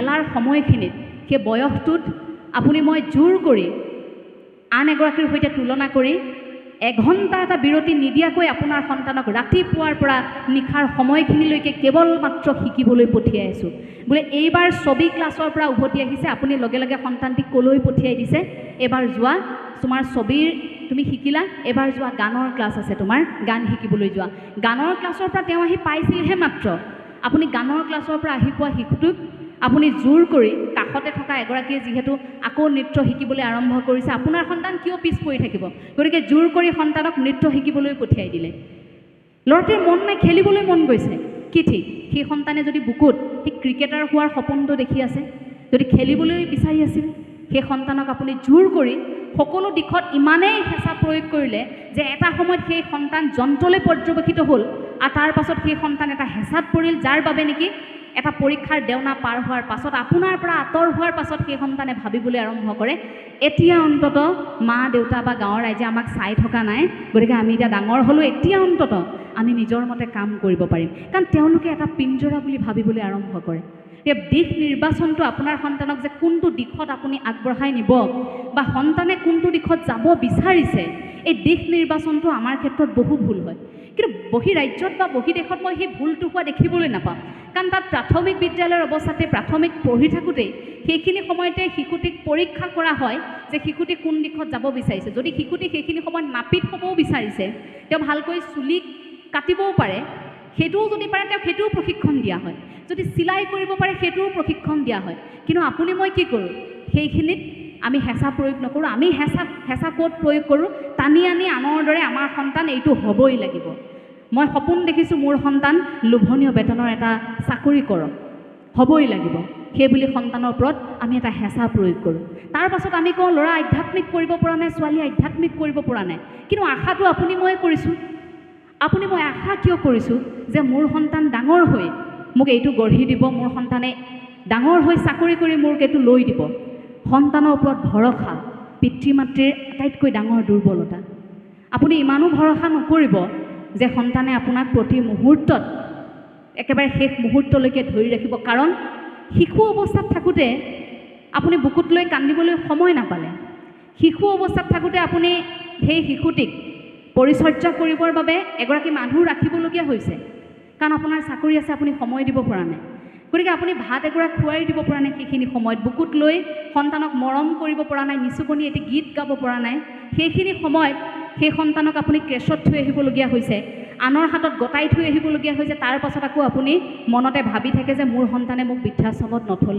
খেলাৰ সময়খিনিত সেই বয়সটোত আপুনি মই জোৰ কৰি আন এগৰাকীৰ সৈতে তুলনা কৰি এঘণ্টা এটা বিৰতি নিদিয়াকৈ আপোনাৰ সন্তানক ৰাতিপুৱাৰ পৰা নিশাৰ সময়খিনিলৈকে কেৱল মাত্ৰ শিকিবলৈ পঠিয়াই আছোঁ। বোলে এইবাৰ ছবি ক্লাছৰ পৰা উভতি আহিছে আপুনি লগে লগে সন্তানটিক ক'লৈ পঠিয়াই দিছে? এইবাৰ যোৱা তোমাৰ ছবিৰ তুমি শিকিলা এবাৰ যোৱা গানৰ ক্লাছ আছে তোমাৰ গান শিকিবলৈ যোৱা। গানৰ ক্লাছৰ পৰা তেওঁ আহি পাইছিলহে মাত্ৰ। আপুনি গানৰ ক্লাছৰ পৰা আহি পোৱা শিশুটোক আপুনি জোৰ কৰি কাষতে থকা এগৰাকীয়ে যিহেতু আকৌ নৃত্য শিকিবলৈ আৰম্ভ কৰিছে আপোনাৰ সন্তান কিয় পিছ পৰি থাকিব? গতিকে জোৰ কৰি সন্তানক নৃত্য শিকিবলৈ পঠিয়াই দিলে। ল'ৰাটোৰ মন নাই খেলিবলৈ মন গৈছে। কি ঠিক? সেই সন্তানে যদি বুকুত সেই ক্ৰিকেটাৰ হোৱাৰ সপোনটো দেখি আছে যদি খেলিবলৈ বিচাৰি আছিল সেই সন্তানক আপুনি জোৰ কৰি সকলো দিশত ইমানেই হেঁচা প্ৰয়োগ কৰিলে যে এটা সময়ত সেই সন্তান যন্ত্ৰলৈ পৰ্যবেক্ষিত হ'ল আৰু তাৰ পাছত সেই সন্তান এটা হেঁচাত পৰিল যাৰ বাবে নেকি এটা পৰীক্ষাৰ দেওনা পাৰ হোৱাৰ পাছত, আপোনাৰ পৰা আঁতৰ হোৱাৰ পাছত সেই সন্তানে ভাবিবলৈ আৰম্ভ কৰে, এতিয়া অন্তত মা দেউতা বা গাঁৱৰ ৰাইজে আমাক চাই থকা নাই, গতিকে আমি এতিয়া ডাঙৰ হ'লোঁ, এতিয়া অন্তত আমি নিজৰ মতে কাম কৰিব পাৰিম। কাৰণ তেওঁলোকে এটা পিঞ্জৰা বুলি ভাবিবলৈ আৰম্ভ কৰে। এই দিশ নিৰ্বাচনটো আপোনাৰ সন্তানক যে কোনটো দিশত আপুনি আগবঢ়াই নিব বা সন্তানে কোনটো দিশত যাব বিচাৰিছে, এই দিশ নিৰ্বাচনটো আমাৰ ক্ষেত্ৰত বহু ভুল হয়। কিন্তু বহি ৰাজ্যত বা বহি দেশত মই সেই ভুলটো হোৱা দেখিবলৈ নাপাওঁ। কাৰণ তাত প্ৰাথমিক বিদ্যালয়ৰ অৱস্থাতে প্ৰাথমিক পঢ়ি থাকোঁতেই সেইখিনি সময়তে শিশুটিক পৰীক্ষা কৰা হয় যে শিশুটি কোন দিশত যাব বিচাৰিছে। যদি শিশুটি সেইখিনি সময়ত নাপিত হ'বও বিচাৰিছে, তেওঁ ভালকৈ চুলি কাটিবও পাৰে, সেইটোও যদি পাৰে, তেওঁক সেইটোও প্ৰশিক্ষণ দিয়া হয়। যদি চিলাই কৰিব পাৰে, সেইটোও প্ৰশিক্ষণ দিয়া হয়। কিন্তু আপুনি মই কি কৰোঁ, সেইখিনিত আমি হেঁচা প্ৰয়োগ নকৰোঁ। আমি হেঁচা হেঁচা ক'ত প্ৰয়োগ কৰোঁ, টানি আনি আনৰ দৰে আমাৰ সন্তান এইটো হ'বই লাগিব। মই সপোন দেখিছোঁ মোৰ সন্তান লোভনীয় বেতনৰ এটা চাকৰি কৰক। হ'বই লাগিব। সেইবুলি সন্তানৰ ওপৰত আমি এটা হেঁচা প্ৰয়োগ কৰোঁ। তাৰ পাছত আমি কওঁ ল'ৰা আধ্যাত্মিক কৰিব পৰা নাই ছোৱালী আধ্যাত্মিক কৰিব পৰা নাই। কিন্তু আশাটো আপুনি ময়ে কৰিছোঁ। আপুনি মই আশা কিয় কৰিছোঁ যে মোৰ সন্তান ডাঙৰ হৈ মোক এইটো গঢ়ি দিব মোৰ সন্তানে ডাঙৰ হৈ চাকৰি কৰি মোক এইটো লৈ দিব? সন্তানৰ ওপৰত ভৰসা পিতৃ মাতৃৰ আটাইতকৈ ডাঙৰ দুৰ্বলতা। আপুনি ইমানো ভৰসা নকৰিব যে সন্তানে আপোনাক প্ৰতি মুহূৰ্তত একেবাৰে শেষ মুহূৰ্তলৈকে ধৰি ৰাখিব। কাৰণ, শিশু অৱস্থাত থাকোঁতে আপুনি বুকুত লৈ কান্দিবলৈ সময় নাপালে। শিশু অৱস্থাত থাকোঁতে আপুনি সেই শিশুটিক পৰিচৰ্যা কৰিবৰ বাবে এগৰাকী মানুহ ৰাখিবলগীয়া হৈছে। কাৰণ, আপোনাৰ চাকৰি আছে, আপুনি সময় দিব পৰা নাই। গতিকে আপুনি ভাত এগৰাক খুৱাই দিব পৰা নাই সেইখিনি সময়ত। বুকুত লৈ সন্তানক মৰম কৰিব পৰা নাই, নিচুকনি এটি গীত গাব পৰা নাই। সেইখিনি সময়ত সেই সন্তানক আপুনি ক্ৰেছত থৈ আহিবলগীয়া হৈছে আনৰ হাতত গতাই থৈ আহিবলগীয়া হৈছে তাৰ পাছত আকৌ আপুনি মনতে ভাবি থাকে যে মোৰ সন্তানে মোক বৃদ্ধাশ্ৰমত নথলেই।